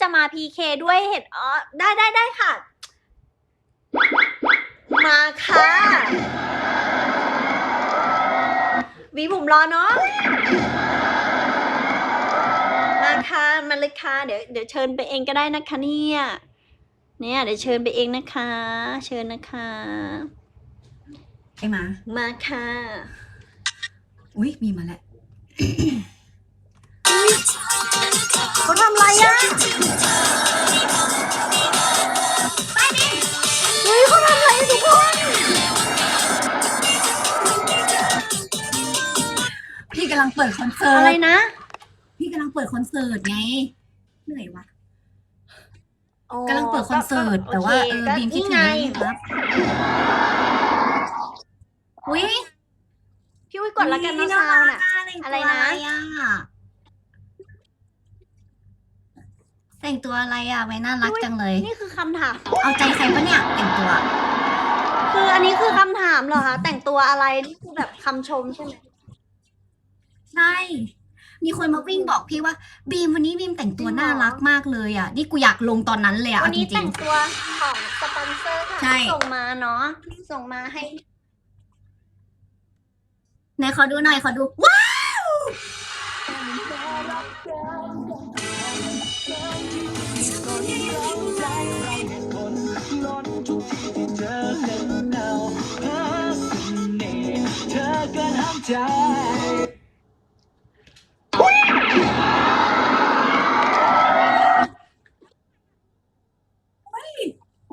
จะมาพีเคด้วยเห็นอ๋อได้ได้ได้ค่ะ มาค่ะวีผมรอเนาะมาค่ะมาเลยค่ะเดี๋ยวเดี๋ยวเชิญไปเองก็ได้นะคะเนี่ยเนี่ยเดี๋ยวเชิญไปเองนะคะ เชิญนะคะ ไอ้หมา มาค่ะ อุ้ยมีมาแล้ว เขาทำอะไรอะเฮ้ยเขาทำอะไรทุกคนพี่กำลังเปิดคอนเสิร์อะตไรนะ พี่กำลังเปิดคอนเสิร์ตไง เหนื่อยวะอ๋อกำลังเปิดคอนเสิร์ตก็แต่ว่าโอเอเคอก็บีมคิดนี่ถึงไงนี่ครับอุ้ยพี่วิกดแล้วกันนะซาวน่ะ อะไรนะ อะ แต่งตัวอะไรอะไว้น่ารักจังเลย นี่คือคำถาม เอาใจใครปะเนี่ยแต่งตัว คืออันนี้คือคำถามเหรอคะแต่งตัวอะไรนี่คือแบบคำชมใช่ไหมใช่ มีคนมาวิ่งบอกพี่ว่า บีมวันนี้บีมแต่งตัวน่ารักมากเลยอะ นี่กูอยากลงตอนนั้นเลยอะวัเอานจนี้ริแต่ง งตัวของสปอนเซอร์ค่ะใช่ส่งมาเนาะส่งมาให้ๆไหนขอดูหน่อยขอดูว้าว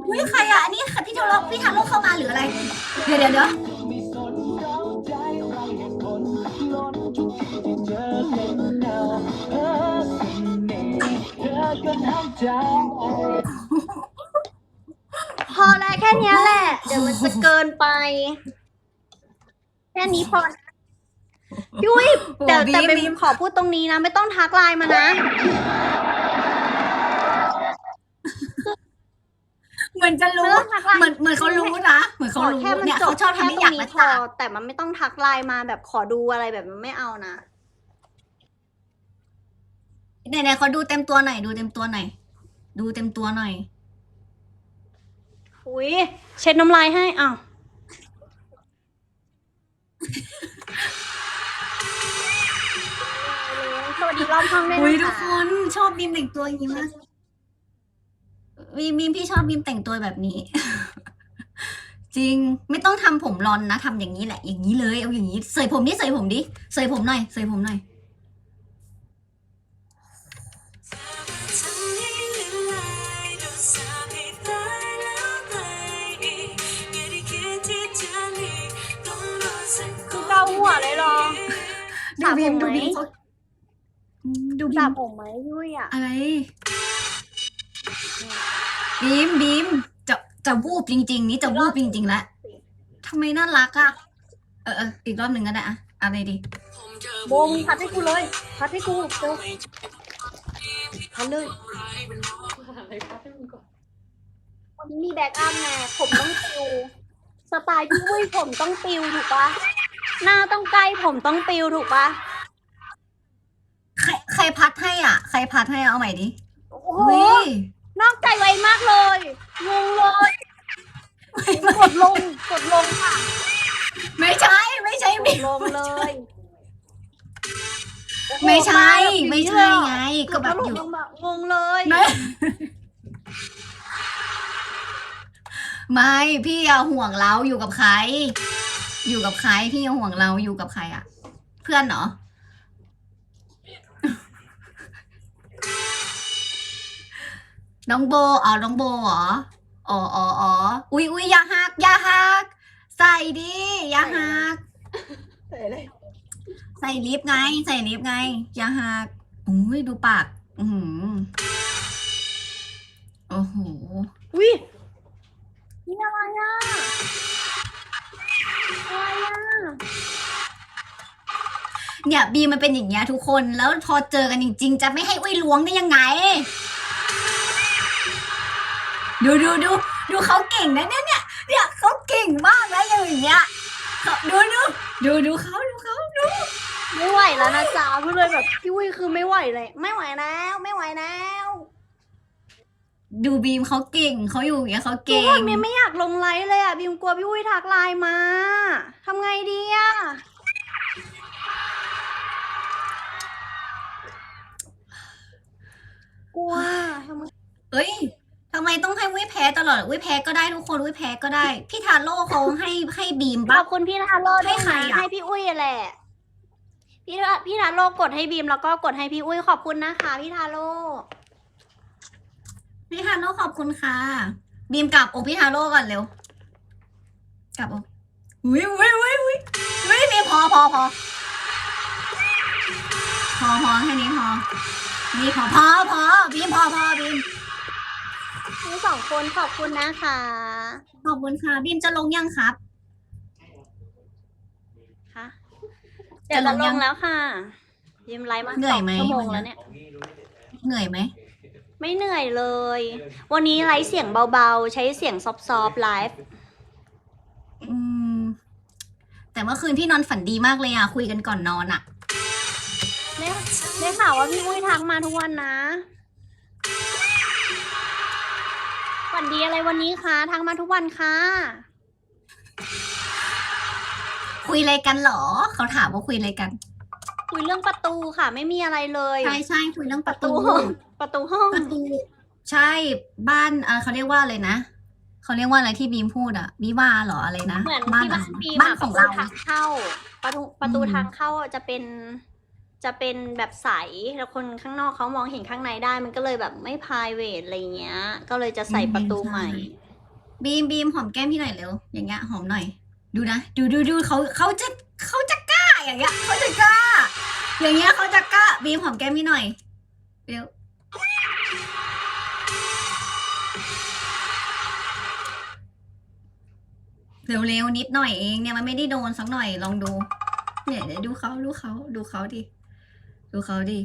อุ้ยใครอะอันนี้พี่ทาโร่พี่ทาโร่เข้ามาหรืออะไร เดี๋ยวเดี๋ยวเดี๋ยวพอแล้วแค่เนี้ยแหละ เดี๋ยวมันจะเกินไป แค่นี้พอนะ พี่วิแต่โอ้บีมแต่เป็นบีมขอพูดตรงนี้นะ ไม่ต้องทักไลน์มานะ เหมือนจะรู้ไม่ต้องทักไลน์เหมือนเหมือนเขารู้นะ เหมือนขเขาอรู้แค่มันเนี่ยจบเขาชอบแค่ทำให้ตรอยากงนี้มาพอถามแต่มันไม่ต้องทักไลน์มาแบบขอดูอะไรแบบมันไม่เอานะ ไหนไหนเขาดูเต็มตัวหน่อยดูเต็มตัวหน่อยดูเต็มตัวหน่อย อุ้ยเช็ดน้ำลายให้อ้าว สวัสดีรอบห้องด้วยอุ้ยนะทุกคะคนชอบบีมแต่งตัวอย่างนี้มากบีมบีมพี่ชอบบีมแต่งตัวแบบนี้ จริงไม่ต้องทำผมรอนนะทำอย่างนี้แหละ อย่างนี้เลยเอาอย่างนี้เสยผมดิเสยผมดิเสยผมหน่อยเสยผมหน่อยคือเกาหัวเลยเหรอสระดูบีมผมไหมดูบีมเขาอืม ดูบีสระมผมไหมยุ้ยอะ อะไร บีมบีมจะจะวูบจริง ๆ นี่จะวูบจริงๆแล้วทำไมน่ารักอะ เออเอออีกรอบหนึ่งก็ได้อะอะไรดีโบมงพัดให้กูเลยพัดให้กูเร็วพัดเลยวันนี้มีแบ็กอัพไงผมต้องปิว สไตล์พี่วุ้ยผมต้องปิวถูกปะหน้าต้องใกล้ผมต้องปิวถูกปะ ใครใครพัดให้อะ ใครพัดให้เอาใหม่ดิโอ้โหอุ้ยนอกใจไวมากเลยงงเลยกดลงกดลงค่ะไม่ใช่ ไม่ใช่กบีดมลงเลยโอ้โหไม่ใช่าแบบนี้ไม่ใช่ไงเลยก็แบบอยู่ลงงงเลยไม่ไม่พี่อะห่วงเราอยู่กับใคร อยู่กับใครพี่อะห่วงเราอยู่กับใครอะเพื่อนเหรอ น้องโบอ๋อน้องโบเหรออ๋ออ๋ออ๋ออุ้ยอุ้ยอย่าหักอย่าหัก ใส่ดิอย่าหัก ใส่ลิปไง ใส่ลิปไง อย่าหักอุ้ยดูปาก อือหือโอ้โหอุ้ยนี่อะไรอะอะไรอะเนี่ยบีมันเป็นอย่างเงี้ยทุกคนแล้วพอเจอกันจริงๆจะไม่ให้อุ้ยล้วงได้ยังไง ดูดูดูดูเขาเก่งนะเนี่ยเนี่ยเนี่ยเขาเก่งมากนะอย่างเงี้ยเขาดูดูดูดูเขาดูเขาดูไม่ไหวแล้วนะจ๊ะพูดเลยแบบพี่วุ้ยคือไม่ไหวเลยไม่ไหวแล้วไม่ไหวแล้วดูบีมเขาเก่งเขาอยู่อย่างเงี้ยเขาทุกเก่คงนบีมไม่อยากลงไลฟ์เลยอะบีมกลัวพี่อุ้ยทักไลน์มาทำไงดีอะกลัวทำไมเอ้ย ทำไมต้องให้วิแพ้ตลอดวิแพ้ก็ได้ทุกคนวิแพ้ก็ได้ พี่ทาโร่เขาให้ให้บีมขปะอบคุณพี่ทาโร่ด้วยให้ใครนะอะ ให้พี่อุ้ยแหละ พี่ทาพี่ทาโร่กดให้บีมแล้วก็กดให้พี่อุ้ยขอบคุณนะคะพี่ทาโร่พี่ทาโร่ขอบคุณค่ะ บีมกลับอกพี่ทาโร่ก่อนเร็วกลับอกอุ้ยอุ้ยอุ้ยอุ้ยอุ้ยบีมพอพอพอพอพอแค่นี้พอนี่พอพอพอบีมพอพอบีม ทั้งสองคนขอบคุณนะคะ ขอบคุณค่ะบีมจะลงยังครับ ค่ะเดี๋ยวจะจะลลงยังงแล้วค่ะบีมไลฟ์มาเหนื่สออยงไหม ชั่วโมงวันนี้แล้วเนี่ย เหนื่อยไหมไม่เหนื่อยเลย วันนี้ไลฟ์เสียงเบาๆ ใช้เสียงซอฟๆไลฟ์ อืม แต่เมื่อคืนพี่นอนฝันดีมากเลยอะคุยกันก่อนนอนอะได้ได้ข่าวว่าพี่มุ้ยทักมาทุกวันนะ วันดีอะไรวันนี้คะทักมาทุกวันค่ะ คุยอะไรกันเหรอ เขาถามว่าคุยอะไรกัน คุยเรื่องประตูค่ะ ไม่มีอะไรเลยใช่ใช่คุยเรื่องประตูห้องประตูห้องประตูใช่บ้านเออเขาเรียกว่าอะไรนะเขาเรียกว่าอะไรที่บีมพูดอะวิวาเหรออะไรนะเหมือนบ้านที่อะบ้านไรบีนะมบ้านอะของประเราตูทางเข้า ประตูประตูอืมทางเข้าจะเป็น จะเป็นแบบใสแล้วคนข้างนอกเขามองเห็นข้างในได้ มันก็เลยแบบไม่ p r i v a t อะไรเงี้ย ก็เลยจะใส่ประตูใหม่ บีมบีมหอมแก้มพี่หน่อยเร็ว อย่างเงี้ยหอมหน่อย ดูนะ ดูดูดูเขาเขาจะเขาจะกล้า อย่างเงี้ยเขาจะกล้า อย่างเงี้ยเขาจะกล้าบีมหอมแก้มพี่หน่อยเร็วเร็วๆนิดหน่อยเองเนี่ยมันไม่ได้โดนสักหน่อยลองดู เนี่ยเดี๋ยวดูเขาดูเขาดูเขาดิ ดูเขาดิ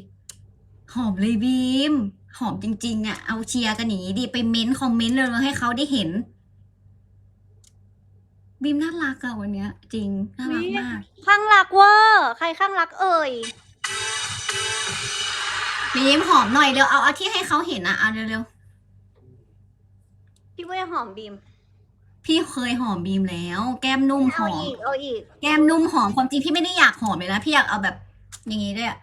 หอมเลยบีม หอมจริงๆอะ เอาเชียร์กันอย่างนี้ดิไปเม้นต์คอมเมนต์เลยให้เขาได้เห็น บีมน่ารักอะวันเนี้ย จริง น่ารักมากข้างรักเวอร์ใครข้างรักเอ่ยบีมหอมหน่อยเร็วเอาเอาที่ให้เขาเห็นอะเอาเร็วพี่เว้ยหอมบีม ๆพี่เคยหอมบีมแล้ว แก้มนุ่มหเอาอม อีกเอาอีก แก้มนุ่มหอมความจริงพี่ไม่ได้อยากหอมเลยนะพี่อยากเอาแบบ อย่างนี้ด้วยอะ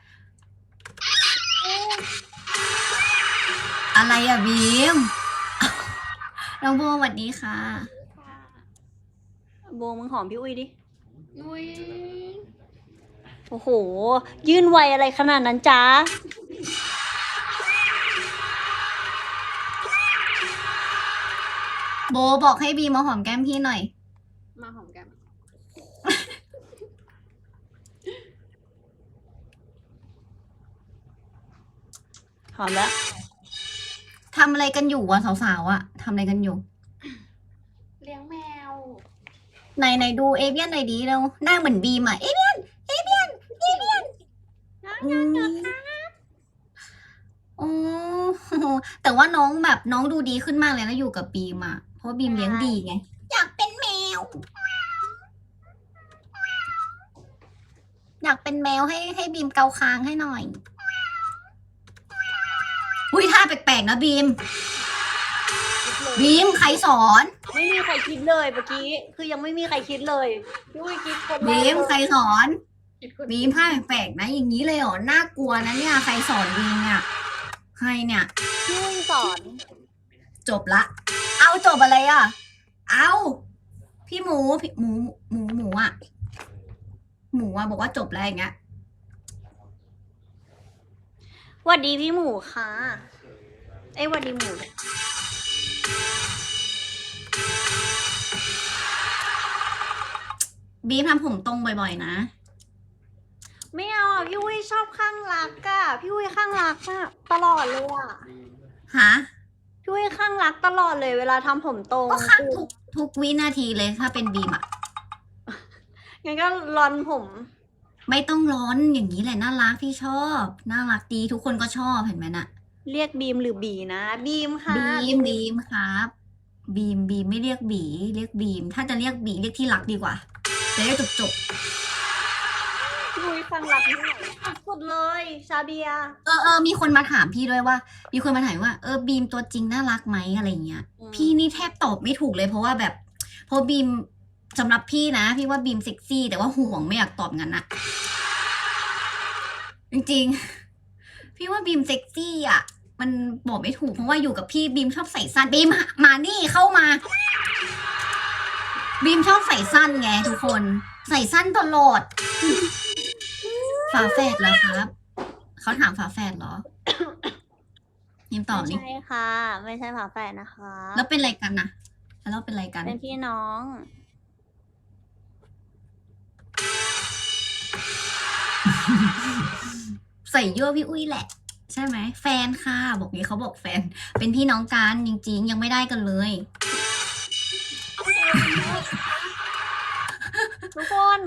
อะไรอะบีมน้องโบสวัสดีค่ะ โบมึงหอมพี่อุ้ยดิ อุ้ยโอ้โห ยื่นไวอะไรขนาดนั้นจ้าโบบอกให้บีมมาหอมแก้มพี่หน่อย มาหอมกันหอมแล้ว ทำอะไรกันอยู่อะสาวๆอะทำอะไรกันอยู่ เลี้ยงแมว ไหนไหนดูเอเบียนหน่อยดีเร็วหน้าเหมือนบีมอะเอเบียนเอเบียนเอเบียนอืมโอ้โหแต่ว่าน้องแบบน้องดูดีขึ้นมากเลยนะอยู่กับบีมอะเพราะว่าบีมเลี้ยงดีไง อยากเป็นแมว อยากเป็นแมวให้ให้บีมเกาคางให้หน่อย อุ้ยท่าแปลกๆนะบีม บีมใครสอน ไม่มีใครคิดเลยเมื่อกี้ คือยังไม่มีใครคิดเลยพี่อุ้ยคิดคนแรบีกมเลยใครสอนคิดคนบีมท่าแปลกๆนะ อย่างนี้เลยเหรอ น่ากลัวนะเนี่ย ใครสอนบีมเนี่ย ใครเนี่ย พี่อุ้ยสอน จบละ เอาจบอะไรอะ เอาพี่หมูพี่หมูหมูหมูอะ หมูอะบอกว่าจบแล้วอย่างเงี้ย ห วัดดีพี่หมูค่ะ เอ้ยหวัดดีหมูบีมทำผมตรงบ่อยๆนะ ไม่เอาอะพี่อุ้ยชอบข้างรักอะพี่อุ้ยข้างรักอะตลอดเลยอะฮะ พี่อุ้ยข้างรักตลอดเลย เวลาทำผมตรงก็ข้างทุกทุกวินาทีเลยถ้าเป็นบีมอะงั้นก็รอนผม ไม่ต้องร้อนอย่างนี้แหละน่ารักพี่ชอบน่ารักดีทุกคนก็ชอบเห็นไหมน่ะ เรียกบีมหรือบีนะ บีมค่ะ บีมบีมครับ บีมบีมไม่เรียกบี เรียกบีม ถ้าจะเรียกบีเรียกที่รักดีกว่าจะได้จบจบพี่อุ้ยฟังรับหน่อยสุดเลย ชาเบียเออเออมีคนมาถามพี่ด้วยว่า มีคนมาถามว่าเออบีมตัวจริงน่ารักไหมอะไรเงี้ยอืมพี่นี่แทบตอบไม่ถูกเลยเพราะว่าแบบเพราะบีม สำหรับพี่นะ พี่ว่าบีมเซ็กซี่ แต่ว่าห่วงไม่อยากตอบงั้นอะจริงๆ พี่ว่าบีมเซ็กซี่อะมันบอกไม่ถูกเพราะว่าอยู่กับพี่บีมชอบใส่สั้นบีมมานี่เข้ามา บีมชอบใส่สั้นไงทุกคน ใส่สั้นตลอดฝาแฝดเหรอครับเขาถามฝาแฝดเหรอยิมตอบไม่นี่ใช่ค่ะ ไม่ใช่ฝาแฝดนะคะ แล้วเป็นอะไรกันนะแล้วเราเป็นอะไรกัน เป็นพี่น้อง ใส่ยั่วพี่อุ้ยแหละ ใช่ไหมแฟนค่ะ บอกนี้เขาบอกแฟน เป็นพี่น้องกันจริง ๆ ยังไม่ได้กันเลย ทุกคน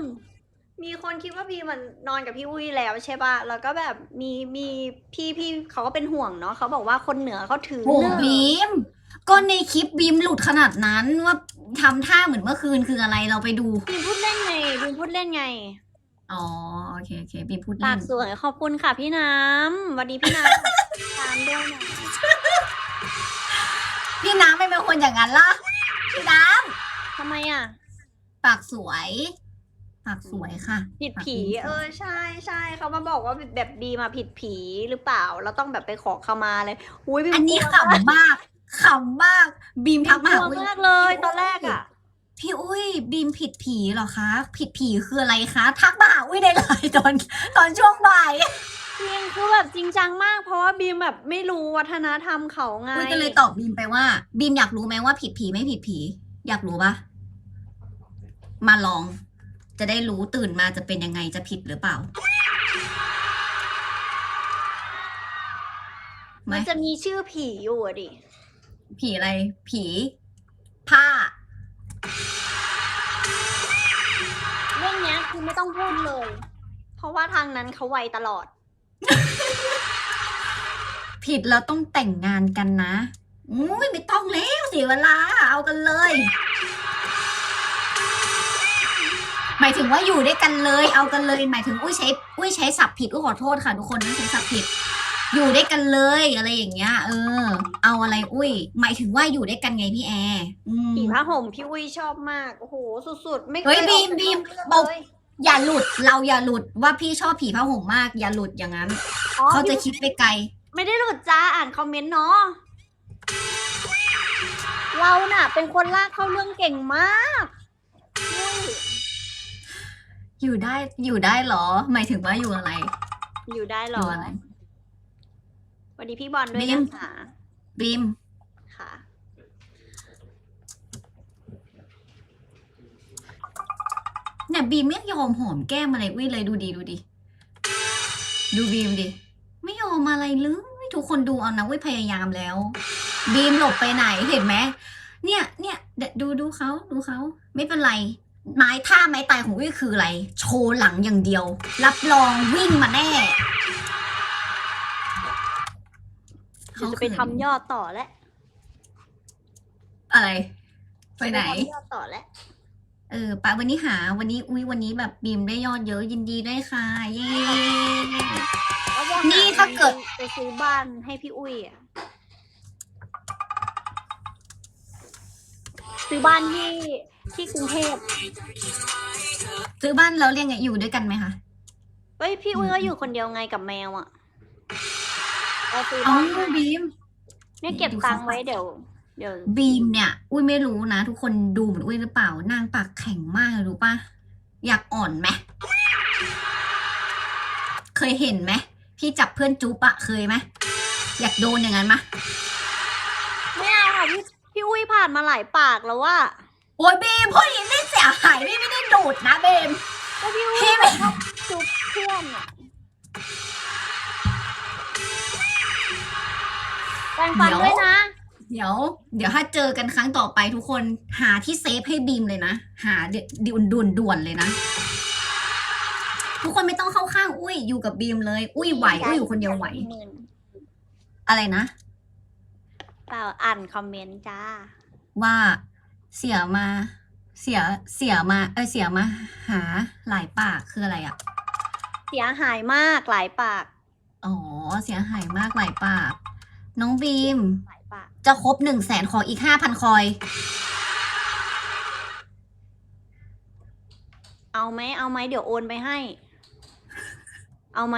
มีคนคิดว่าพี่มันนอนกับพี่อุ้ยแล้วใช่ป่ะ แล้วก็แบบมีมีพี่พี่เขาก็เป็นห่วงเนาะเขาบอกว่าคนเหนือเขาถือโอ้เนอะบีม ก็ในคลิปบีมหลุดขนาดนั้นว่าทำท่าเหมือนเมื่อคืนคืออะไรเราไปดู บีมพูดเล่นไงบีมพูดเล่นไง อ๋อโอ เคโอเคบีมพูดปาเล่กนสวยขอบคุณค่ะพี่น้ำสวัสดีพี่น้ำ ตามด้วยนะพี่น้ำไม่เป็นคนอย่างนั้นล่ะพี่น้ทำไมอะำปากสวย ปากสวยค่ะผิดผีปากดีเออใช่ใช่เขามาบอกว่าแบบบีมาผิดผีหรือเปล่า เราต้องแบบไปขอขมาเลยอุ้ยบีมอันนี้กลัวมากขำมากขำมากบีมบีทักมมากลัวอุ้ยมากเลยตอนแรกอะ พี่อุ้ยบีมผิดผีเหรอคะ ผิดผีคืออะไรคะ ทักมาหาอุ้ยได้เลยตอนตอนช่วงบ่ายจริงคือแบบจริงจังมาก เพราะว่าบีมแบบไม่รู้วัฒนธรรมเขาไงอุ้ยก็เลยตอบบีมไปว่า บีมอยากรู้ไหมว่าผิดผีไม่ผิดผี อยากรู้ปะมาลอง จะได้รู้ตื่นมาจะเป็นยังไงจะผิดหรือเปล่าไหมมันจะมีชื่อผีอยู่อะดิ ผีอะไร ผี ผ้า ต้องพูดเลย เพราะว่าทางนั้นเขาไวตลอด ผิดแล้วต้องแต่งงานกันนะอุ้ยไม่ต้องแล้วเสียเวลา เอากันเลย หมายถึงว่าอยู่ด้วยกันเลย เอากันเลย หมายถึงอุ้ยใช้อุ้ยใช้ศัพท์ผิดอุ้ยขอโทษค่ะทุกคนนะใช้ศัพท์ผิด อยู่ด้วยกันเลยอะไรอย่างเงี้ย เออ เอาอะไรอุ้ย หมายถึงว่าอยู่ด้วยกันไงพี่แอร์อืม ผีผ้าห่มพี่อุ้ยชอบมาก โอ้โห สุดๆ ไม่เคเฮ้ยยบีมออกบีมจากเบาเลย อย่าหลุดเราอย่าหลุดว่าพี่ชอบผีผ้าห่มมาก อย่าหลุดอย่างนั้น อ๋อเขาจะพี่คิดไปไกล ไม่ได้หลุดจ้าอ่านคอมเมนต์เนาะเราน่ะ เป็นคนลากเข้าเรื่องเก่งมากอุ้ยอยู่ได้อยู่ได้เหรอ หมายถึงว่าอยู่อะไรอยู่ได้เหรอยู่ออะไรสวัสดีพี่บอลด้วยบีมนะคะบีม ค่ะ เนี่ยบีมไม่ยอมหอมแก้มอะไรอุ้ยเลยดูดีดูดี ดูบีมดิไม่ยอมอะไรเลยทุกคนดูเอานะอุ้ยพยายามแล้ว บีมหลบไปไหนเห็นไหมเนี่ยเนี่ยเดี๋ยวดูดูเขาดูเขาไม่เป็นไรไม้ท่าไม้ตายของอุ้ยคืออะไร โชว์หลังอย่างเดียว รับรองวิ่งมาแน่เดี๋ยวจะไปทำยอดต่อแล้วอะไร ไปไหนจะทำยอดต่อแล้ว เออปะวันนี้หาวันนี้อุ้ยวันนี้แบบบีมได้ยอดเยอะยินดีด้วยค่ะเย้แล้วก็หนี่ถ้าเกิดไปซื้อบ้านให้พี่อุ้ยอะซื้อบ้านที่ที่กรุงเทพซื้อบ้านแล้วเรียงไงอยู่ด้วยกันไหมคะ เฮ้ยพี่อุ้ยอืมก็อยู่คนเดียวไงกับแมวอะเราซื้ออ๋อบ้านบีมเนี่ยเก็บตังค์ไว้เดี๋ยว เดี๋ยวบีมเนี่ย อุ้ยไม่รู้นะ ทุกคนดูเหมือนอุ้ยหรือเปล่านางปากแข็งมากเลยรู้ปะอยากอ่อนไหมเคยเห็นไหมพี่จับเพื่อนจุ๊บอะเคยไหมอยากโดนอย่างนั้นมะไม่เอาค่ะพี่พี่อุ้ยผ่านมาหลายปากแล้วว่าโอ้ยบีมพอดีไม่เสียหายพี่ไม่ได้ดูดนะเบมก็พี่อุ้พี่ยไม่ชอบจุ๊บเพื่อนอะแปรงฟันด้วยนะ เดี๋ยว เดี๋ยวถ้าเจอกันครั้งต่อไปทุกคนหาที่เซฟให้บีมเลยนะ หาด่วนด่วนด่วนๆเลยนะ ทุกคนไม่ต้องเข้าข้างอุ้ยอยู่กับบีมเลย อุ้ยไหวอุ้ยอยู่คนเดียวไหว อะไรนะเปล่าอ่านคอมเมนต์จ้า ว่าเสียมา เสียเสียมา เออเสียมาหาหลายปากคืออะไรอะเสียหายมากหลายปากอ๋อเสียหายมากหลายปาก น้องบีมหลายปาก จะครบหนึ่งแสนขออีกห้าพันคอย เอาไหมเอาไหมเดี๋ยวโอนไปให้ เอาไหม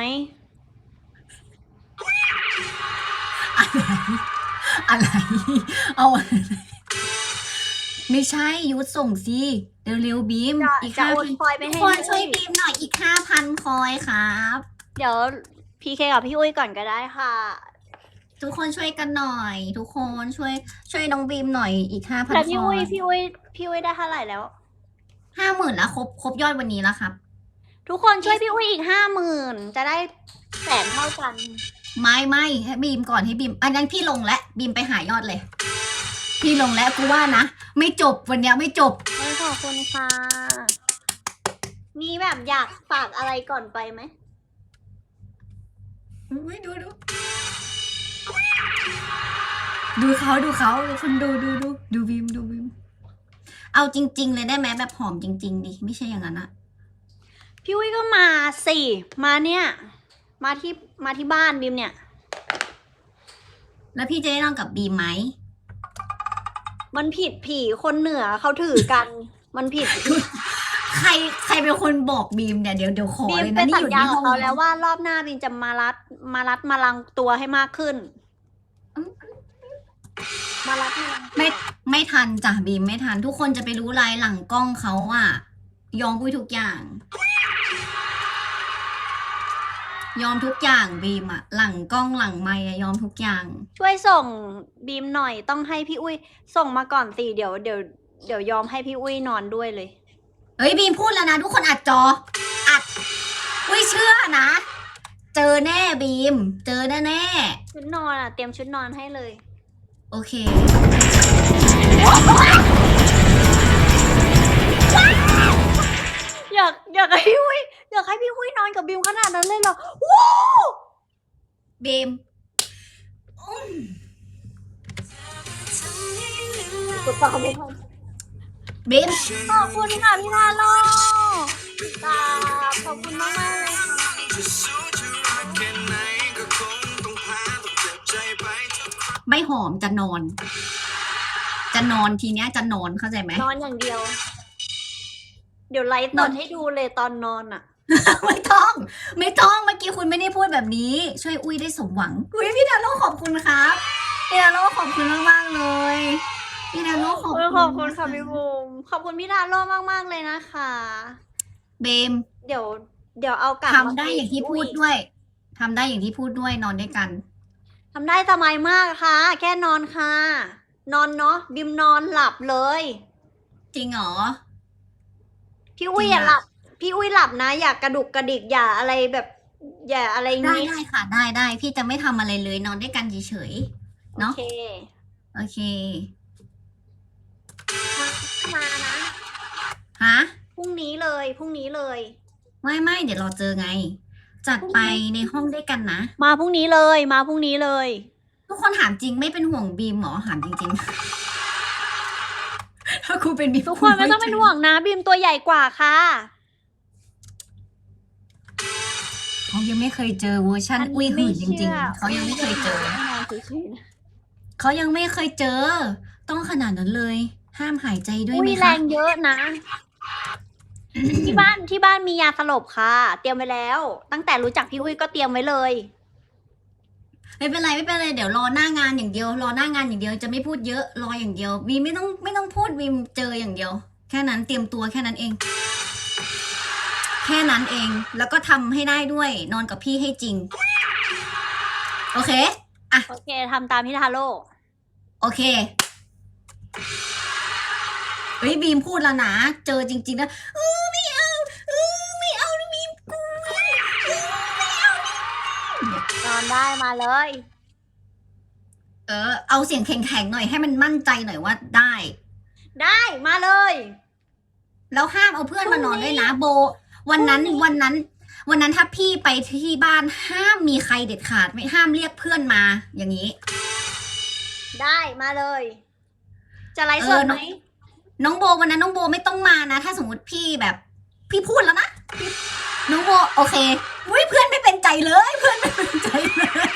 อะไร เอาอะไรไม่ใช่ยุทธส่งสิเร็วๆบีมจะอีกจะห้าโอพันนคอยไปทุกให้คนช่วยบีมหน่อยอีกห้าพันคอยครับ เดี๋ยวพีเคกับพี่อุ้ยก่อนก็ได้ค่ะ ทุกคนช่วยกันหน่อย ทุกคนช่วย ช่วยน้องบีมหน่อยอีกห้าพันแล้วคพี่ออุ้ยยพี่อุ้ยพี่อุ้ยได้เท่าไหร่แล้วห้าหมื่นแล้วครบครบยอดวันนี้แล้วครับ ทุกคนช่วยพี่อุ้ยอีกห้าหมื่นจะได้แสนเท่ากัน ไม่ไม่ให้บีมก่อนให้บีม อันนั้นพี่ลงแล้วบีมไปหายอดเลย พี่ลงแล้วกูว่านะ ไม่จบวันเนี้ยไม่จบ ไม่ขอบคุณค่ะ มีแบบอยากฝากอะไรก่อนไปไหม อุ๊ยดูดู ดูเขาดูเขาคนดูดูดูดูบีมดูบีมเอาจริง ๆ เลยได้ไหมแบบหอมจริง ๆดิไม่ใช่อย่างนั้นอะพี่อุ้ยก็มาสิ มาเนี่ย มาที่มาที่บ้านบิมเนี่ย แล้วพี่จะได้นอนกับบีมไหมมันผิดผีคนเหนือเขาถือกัน มันผิดใครใครเป็นคนบอกบีมเนี่ยเดี๋ยวเดี๋ยวขอบีมเลยไปนะนี่สัอญยู่ญาที่กัห้บองเขาแล้วว่ารอบหน้าบิมจะมารัดมารัดมาลังตัวให้มากขึ้น มารัดมาลังไม่ไม่ทันจ้ะบีมไม่ทัน ทุกคนจะไปรู้ลายหลังกล้องเขาอะยอมปุ้ยทุกอย่าง ยอมทุกอย่างบีมอะหลังกล้องหลังไมค์อะยอมทุกอย่าง ช่วยส่งบีมหน่อยต้องให้พี่อุ้ย ส่งมาก่อนสิเดี๋ยวเดี๋ยวเดี๋ยวยอมให้พี่อุ้ยนอนด้วยเลย เฮ้ยบีมพูดแล้วนะ ทุกคนอัดจอ อัดอุ้ยเชื่อนะ เจอแน่บีม เจอแน่แน่ชุดนอนอะ เตรียมชุดนอนให้เลยๆ โอเค อยากอยากให้พี่อุ้ยอยากให้พี่อุ้ยนอนกับบิมขนาดนั้นเลยเหรอว้าวบีมกดฟังไม่ทันบีมขอบคุณค่ะพี่นาโลตาขอบคุณมากมากๆเลยค่ะ ไม่หอมจะนอน จะนอนทีเนี้ยจะนอนเข้าใจไหม นอนอย่างเดียว เดี๋ยวไลฟ์สนอดนให้ดูเลยตอนนอนอะ ไม่ต้อง ไม่ต้องเมื่อกี้คุณไม่ได้พูดแบบนี้ ช่วยอุ้ยได้สมหวังอุ้ยพี่ดาโลขอบคุณครับพี่ดาโลขอบคุณมากๆเลยพี่ดาโลขอบคุณขอบคุณค่ะพี่บูมขอบคุณพี่นาโลมากๆเลยนะคะ เบมเดี๋ยว เดี๋ยวเอากลับทำมาได้คุอย่างที่พูดพี่ด้วยทำได้อย่างที่พูดด้วยนอนด้วยกัน ทำได้สบายมากค่ะ แค่นอนค่ะ นอนเนาะบิมนอนหลับเลย จริงเหรอ พี่อุ้ยจริงอย่าอะ หลับ พี่อุ้ยหลับนะ อย่ากระดุกกระดิกอย่าอะไรแบบ อย่าอะไรได้งี้ได้ค่ะ ได้ได้พี่จะไม่ทำอะไรเลยนอนด้วยกันเฉยๆเนาะโอเคโอเคมานะฮะพรุ่งนี้เลยพรุ่งนี้เลย ไม่ไม่เดี๋ยวเราเจอไง จัดไปในห้องด้วยกันนะ มาพรุ่งนี้เลยมาพรุ่งนี้เลย ทุกคนถามจริงไม่เป็นห่วงบีมเหรอถามจริงๆ ถ้าครูเป็นบีมทุกคนไม่ต้องเป็นห่วงนะบิมตัวใหญ่กว่าค่ะเขายังไม่เคยเจอเวอร์ชันอุ้ยหื่นจริง ๆ เขายังไม่เคยเจอนอนเฉยๆนะเขายังไม่เคยเจอ ต้องขนาดนั้นเลย ห้ามหายใจด้วยอุ้ไหมยแรคะงเยอะนะ ที่บ้านที่บ้านมียาสลบค่ะ เตรียมไว้แล้ว ตั้งแต่รู้จักพี่อุ้ยก็เตรียมไว้เลย ไม่เป็นไรไม่เป็นไรเดี๋ยวรอหน้างานอย่างเดียว รอหน้างานอย่างเดียวจะไม่พูดเยอะรออย่างเดียวบีมไม่ต้องไม่ต้องพูดบีมเจออย่างเดียว แค่นั้นเตรียมตัวแค่นั้นเอง แค่นั้นเองแล้วก็ทำให้ได้ด้วย นอนกับพี่ให้จริง โอเคโอเคทำตามพี่ทาโร่โอเคเฮ้ยบีมพูดแล้วนะเจอจริงๆนะเออไม่เอาเอ ได้มาเลย เออ เอาเสียงแข็งๆหน่อยให้มันมั่นใจหน่อยว่าได้ ได้มาเลย แล้วห้ามเอาเพื่อนมานอนด้วยนะโบ วันนั้นพรุ่งนี้วันนั้น วันนั้นถ้าพี่ไปที่บ้านห้ามมีใครเด็ดขาด ไม่ห้ามเรียกเพื่อนมา อย่างนี้ ได้มาเลย จะไลฟ์สดเออน้ไหมองน้องโบวันนั้นน้องโบไม่ต้องมานะ ถ้าสมมติพี่แบบ พี่พูดแล้วนะพี่น้องโบโอเคอุ้ยเพื่อนไม่เป็น ใจเลยเพื่อนไม่เป็นใจเลย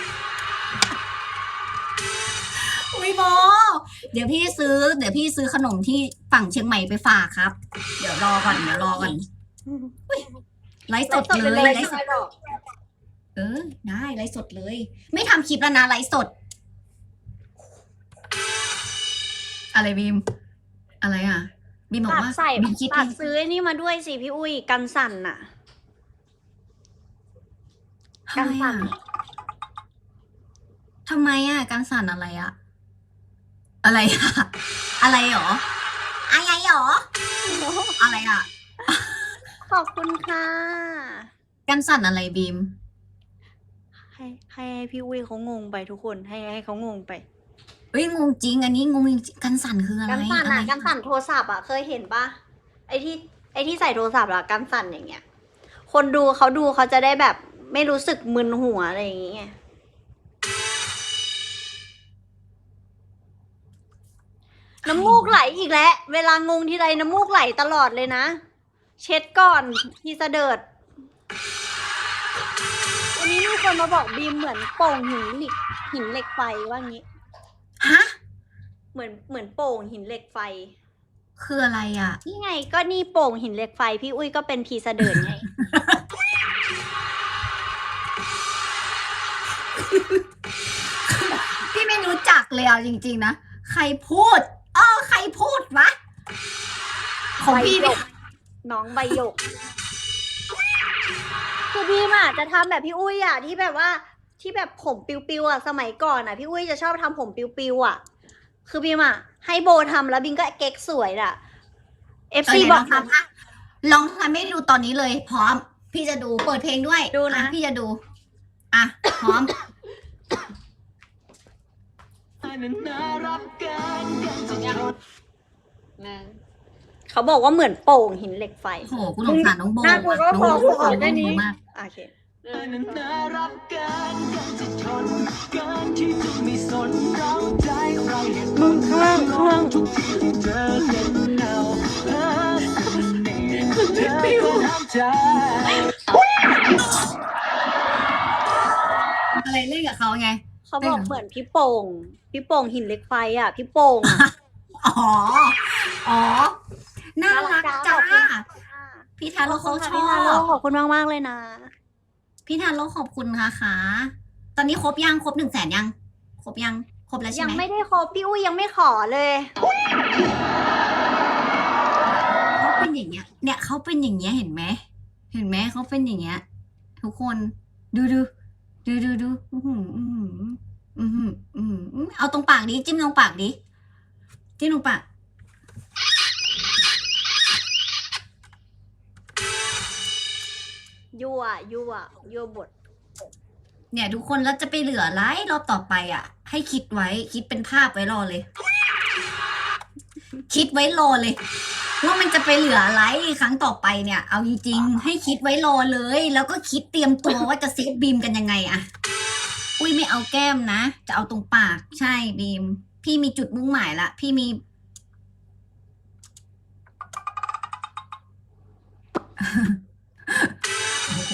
อุ้ยโมเดี๋ยวพี่ซื้อ เดี๋ยวพี่ซื้อขนมที่ฝั่งเชียงใหม่ไปฝากครับ เดี๋ยวรอก่อนเดี๋ยวรอก่อนอุ๊ยไลฟ์สดเลยไลไลฟ์ฟ์สสดดเลยเออได้ไลฟ์สดเลย ไม่ทำคลิปแล้วนะไลฟ์สด อะไรบีม อะไรอะบีมบอกฝากว่าใส่บีมคิดฝากซื้อไอ้นี่มาด้วยสิพี่อุ้ยกันสั่นน่ะ ทำไมอะทำไมอะการสั่นอะไรอะ อะไรอะ อะไรหรอ อะไรหรอ อะไรอะ ขอบคุณค่ะการสั่นอะไรบีม ให้ให้ให้พี่อุ้ยเขางงไปทุกคนให้ให้เขางงไปเอ้ยงงจริง อันนี้งงจริงการสั่นคืออะไรกันสั่นอะไรอะกันสั่นโทรศัพท์อะเคยเห็นปะไอที่ไอที่ใส่โทรศัพท์อะกันสั่นอย่างเงี้ย คนดูเขาดูเขาจะได้แบบ ไม่รู้สึกมึนหัวอะไรอย่างเงี้ยน้ำมูกไหลอีกแล้ว เวลางงทีไรน้ำมูกไหลตลอดเลยนะ เช็ดก่อนพี่เสดิร์ดวันนี้มีคนมาบอกบีมเหมือนโป่งหินเหล็กหินเหล็กไฟว่างี้ ฮะ เหมือนเหมือนโป่งหินเหล็กไฟ คืออะไรอะ นี่ไงก็นี่โป่งหินเหล็กไฟ พี่อุ้ยก็เป็นพีเสดิร์ดไง เลยอะจริง ๆ นะ ใครพูด เออ ใครพูดวะ ของพี่ใบหยไม่กน้องใบหยก คือบีมอะจะทำแบบพี่อุ้ยอะที่แบบว่า ที่แบบผมปิวๆอะสมัยก่อนอะพี่อุ้ยจะชอบทำผมปิวๆอะ คือบีมอะให้โบทำแล้วบิมก็เก๊กสวยอะเอฟเออซีไหนบลออกงทำอะลองทำให้ดูตอนนี้เลย พร้อม พี่จะดูเปิดเพลงด้วยดูนะ อ่พี่จะดู อะ พร้อม หนึ่งเขาบอกว่าเหมือนโป่งหินเหล็กไฟ โอ้โหกูสงสารน้องโบน่ากลัวก็น้องพอโบพอน้องแค่โบนี้ มากโอเคหนึ่งน่ารักเกินกันจะทนเกินที่จะไม่สนเราใจใครเหตุผลเครื่องเครื่องทุกทีที่เจอเล่นเงาเออเธอก็ห้ามใจอะไรเล่นกับเขาไง เขาบอกเออเหมือนพี่โป่งพี่โป่งหินเหล็กไฟอะ พี่โป่งอะอ๋อ อ๋อ น่ารักน่ารักจ้าจ้า พี่ทาโร่เขาชพี่อฮาโลบขอบคุณมากมากๆเลยนะ พี่ทาโร่ขอบคุณค่ะค่ะ ตอนนี้ครบยังครบหนึ่งแสนยัง ครบยัง ครบแล้วใช่ยังไหมไม่ได้ครบพี่อุ้ยยังไม่ขอเลย เขาเป็นอย่างเงี้ย เนี่ยเขาเป็นอย่างเงี้ยเห็นไหม เห็นไหมเขาเป็นอย่างเงี้ย ทุกคน ดูดู ดูดูดูอื้อหืออื้อหืออื้อหืออื้อหือเอาตรงปากดิจิ้มตรงปากดิจิ้มตรงปากยั่วยั่วยั่วบทเนี่ย ทุกคนแล้วจะไปเหลืออะไรรอบต่อไปอะ ให้คิดไว้คิดเป็นภาพไว้รอเลย คิดไว้รอเลย ว่ามันจะไปเหลืออะไรครั้งต่อไปเนี่ย เอาจริงๆให้คิดไว้รอเลย แล้วก็คิดเตรียมตัวว่าจะเซฟบีมกันยังไงอะอุ้ยไม่เอาแก้มนะ จะเอาตรงปากใช่บีม พี่มีจุดมุ่งหมายละ พี่มี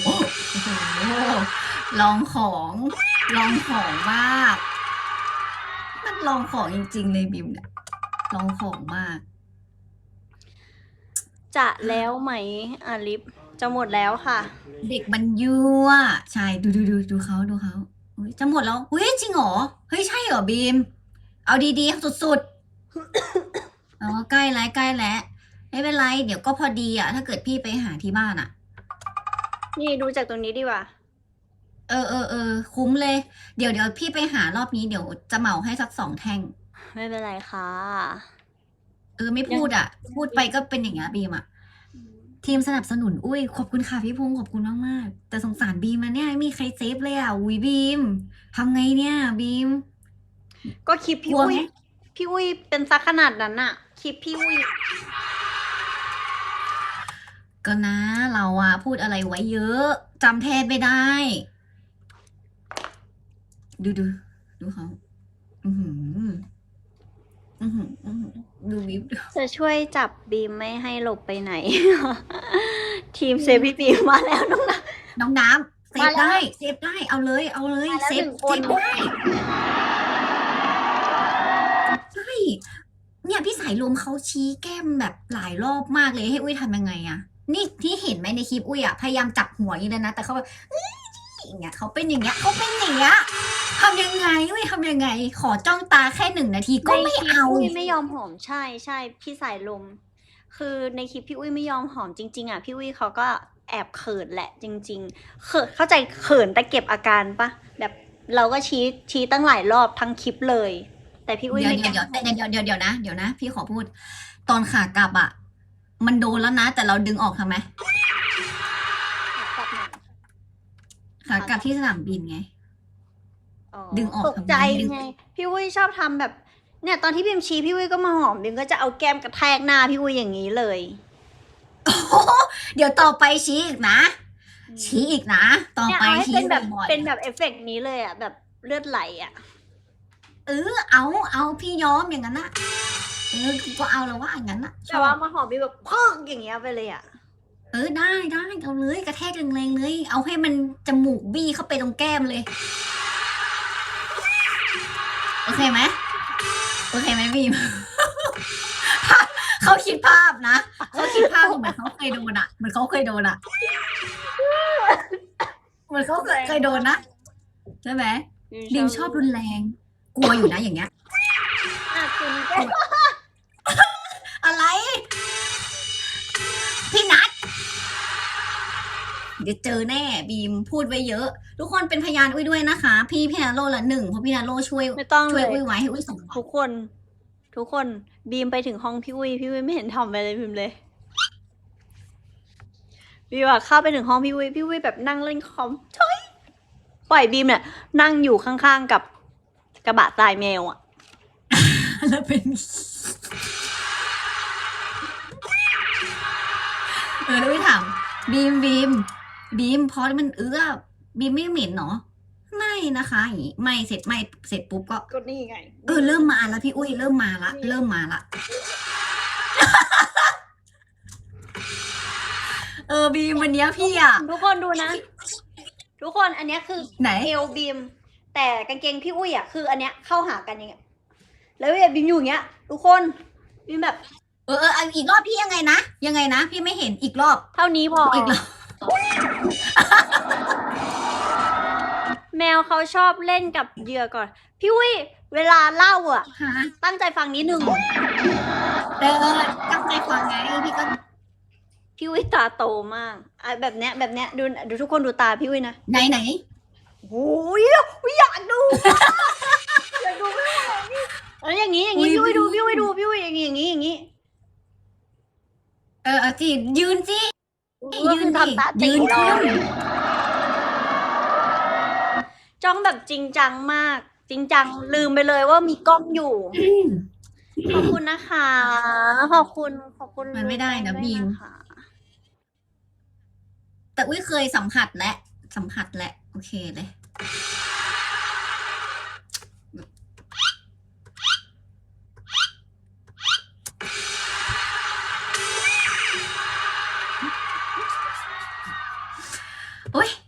โอ้โหลองของลองของมาก มันลองของจริงๆเลยบิมเนี่ยลองของมาก จะแล้วไหมอาลิฟจะหมดแล้วค่ะ เด็กมันยั่วใช่ดูดูดูดูเขาดูเขาอุ๊ยจะหมดแล้วอุ้ยจริงเหรอเฮ้ยใช่เหรอบีม เอาดีๆสุดๆอ๋อใกล้แล้วใกล้แล้วไม่เป็นไร เดี๋ยวก็พอดีอะถ้าเกิดพี่ไปหาที่บ้านอะนี่ดูจากตรงนี้ดีกว่า เออเออเออคุ้มเลย เดี๋ยวเดี๋ยวพี่ไปหารอบนี้เดี๋ยวจะเหมาให้สักสองแท่ง ไม่เป็นไรค่ะ เออไม่พูดอะ พูดไปก็เป็นอย่างเงี้ยบีมอะ ทีมสนับสนุนอุ้ยขอบคุณค่ะพี่พงศ์ขอบคุณมากมากๆแต่สงสารบีมนะเนี่ยไม่มีใครเซฟเลยอะอุ้ยบีมทำไงเนี่ย บีม ก็คลิปพี่กลัวอุ้ยไหมพี่อุ้ยเป็นซักขนาดนั้นน่ะคลิปพี่อุ้ยก็นะเราอะพูดอะไรไว้เยอะจำแทบไม่ได้ ดูดูดูเขาอือหือ อือหืออื้อหือดูบีมจะช่วยจับบีมไม่ให้หลบไปไหน ทีมเซฟพี่บีมมาแล้วน้องนะ น้องน้ำเซฟได้เซฟได้เอาเลย เอาเลยมาแล้วเซฟหนึ่งเซคนฟได้ใช่เนี่ยพี่สายลมเขาชี้แก้มแบบหลายรอบมากเลยให้อุ้ยทำยังไงอะนี่ที่เห็นไหมในคลิปอุ้ยอะพยายามจับหัวอยู่เลยนะแต่เขาแบบเอ้ยอย่างเงี้ยเขาเป็นอย่างเงี้ยเขาเป็นอย่างเงี้ย ทำยังไงอุ้ยทำยังไง ขอจ้องตาแค่หนึ่งนาทีก็ไม่ในคลิปเอา พี่อุ้ยไม่ยอมหอมใช่ใช่พี่สายลม คือในคลิปพี่อุ้ยไม่ยอมหอมจริง ๆอะพี่อุ้ยเขาก็แอบเขินแหละจริง ๆ เขินเข้าใจเขินแต่เก็บอาการปะแบบเราก็ชี้ชี้ตั้งหลายรอบทั้งคลิปเลย แต่พี่อุ้ยเดี๋ยวไม่เดี๋ยวเดี๋ยวเดี๋ยวเดี๋ยวเดี๋ยวนะ เดี๋ยวนะ พี่ขอพูด ตอนขากลับอะมันโดนแล้วนะ แต่เราดึงออกทำไมกลับมาขากลับที่สนามบินไง ดึงออกตกใจทำไมดึงไง พี่อุ้ยชอบทำแบบ เนี่ยตอนที่พิมพ์ชี้พี่อุ้ยก็มาหอมพิมก็จะเอาแก้มกระแทกหน้าพี่อุ้ยอย่างนี้เลยเดี๋ยวต่อไปชี้อีกนะ ชี้อีกนะ ต่อเนี่ยไปเอาให้ชี้เป็นแบบบ่อยๆเป็นแบบเอฟเฟกต์นี้เลยอะแบบเลือดไหลอะเออเอาเอาพี่ย้อมอย่างนั้นนะเออก็เอาแล้วว่าอย่างนั้นนะชแต่อบว่ามาหอมพี่แบบเพิ่งอย่างเงี้ยไปเลยอะเออได้ได้เอาเลยกระแทกแรงๆเลย เอาให้มันจมูกบี้เข้าไปตรงแก้มเลย โอเคไหมโอเคไหมบีม เขาคิดภาพนะเขาคิดภาพเหมือนเขาเคยโดนอะเหมือนเขาเคยโดนอะเหมือนเขาเคยเคยโดนนะใช่ไหมบีมชอบรุนแรง กลัวอยู่นะอย่างเงี้ย เดี๋ยวเจอแน่บีมพูดไว้เยอะ ทุกคนเป็นพยานอุ้ยด้วยนะคะ พี่พี่นาโรละหนึ่งเพราะพี่นาโรช่วยไม่ต้องช่เลวยยอุ้ยไว้ให้อุ้ยส่งทุกคน ทุกคนบีมไปถึงห้องพี่อุ้ยพี่อุ้ยไม่เห็นทำอะไรเลยพิมพ์เลยบีมอะเข้าไปถึงห้องพี่อุ้ยพี่อุ้ยแบบนั่งเล่นคอมเฮ้ยปล่อยบีมเนี่ยนั่งอยู่ข้างๆกับกระบะทรายแมวอะแล้วเป็นเออแล้วอุ้ยถามบีมบีม บีมพอมันเอื้อบีมไม่เหม็นเนาะไม่นะคะอย่างงี้ไม่เสร็จไม่เสร็จปุ๊บก็ก็นี่ไงเออเริ่มมาแล้วพี่อุ้ยเริ่มมาละเริ่มมาละเออบีมวันเนี้ยพี่อะ ทุกคนดูนะ ทุกคนอันเนี้ยคือไหน เอวบีม แต่กางเกงพี่อุ้ยอะคือ อันเนี้ยเข้าหากันอย่างเงี้ยแล้วแบบบีมอยู่อย่างเงี้ย ทุกคนบีมแบบเออเออเอาอีกรอบพี่ยังไงนะยังไงนะ พี่ไม่เห็นอีกรอบ เท่านี้พออีกรอบ แมวเขาชอบเล่นกับเหยื่อก่อน พี่อุ้ยเวลาเล่าอะ ฮะตั้งใจฟังนิดนึง เออตั้งใจฟังไงพี่ก็พี่อุ้ยตาโตมากอะแบบเนี้ยแบบเนี้ยดูดูทุกคนดูตาพี่อุ้ยนะไหนไหนโอ้ยอุ๊ยอยากดูอยากดูไม่ไหวนี่เอออย่างงี้อย่างงี้พี่อุ้ยดูพี่อุ้ยดูพี่อุ้ยอย่างงี้อย่างงี้อย่างงี้ เออเอาจียืนสิ ก็ยืคืนอดิทำตายืนตีขึ้เรานจ้องแบบจริงจังมาก จริงจังลืมไปเลยว่ามีกล้องอยู่ ขอบคุณนะคะ ขอบคุณขอบคุณมันไม่ได้นะด้วยบีมคแต่อุ้ยเคยสัมผัสและสัมผัสและ โอเคเลย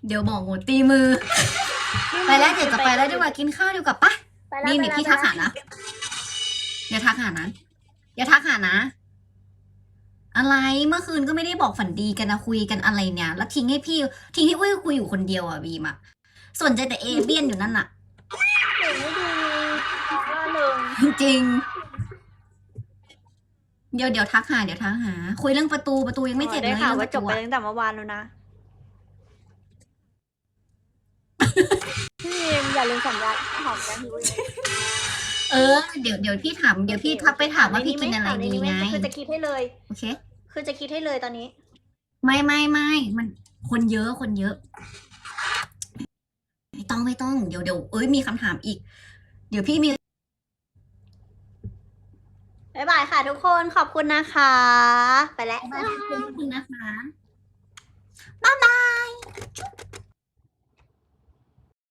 เดี๋ยวบอกหมดตีมือ ไปแล้วเดี๋ยวจะไปแล้วดีกว่ากินข้าวดีกว่าปะไปแล้วนี่ไปนี่แล้วพี่ทักหานะอย่าทักหานะอย่าทักหานะ อะไรเมื่อคืนก็ไม่ได้บอกฝันดีกันนะคุยกันอะไรเนี่ย แล้วทิ้งให้พี่ ทิ้งให้อุ้ยคุยอยู่คนเดียวอะบีมอะสนใจแต่เอเบียนอยู่นั่นอะเก่งไม่ดูน้องล่าเริงจริง เดี๋ยวเดี๋ยวทักหาเดี๋ยวทักหา คุยเรื่องประตูประตูยังไม่เสร็จเลได้ยข่าวเรื่องว่าประจตูบไปอะตั้งแต่เมื่อวานแล้วนะ พี่เอมอย่าลืมสัญญาหอมแก้มพี่อุ้ยเออ เดี๋ยวเดี๋ยวพี่ถามเดี๋ยวพี่ทักไปถามว่าพี่กินอะไรดีไงคือจะคิดให้เลย โอเค คือจะคิดให้เลยตอนนี้ ไม่ไม่ไม่มันคนเยอะคนเยอะ ไม่ต้องไม่ต้องเดี๋ยวเดี๋ยวเอ้ยมีคำถามอีก เดี๋ยวพี่มีบ๊ายบายค่ะ ทุกคนขอบคุณนะคะ ไปแล้วขอบคุณนะคะ บ๊ายบาย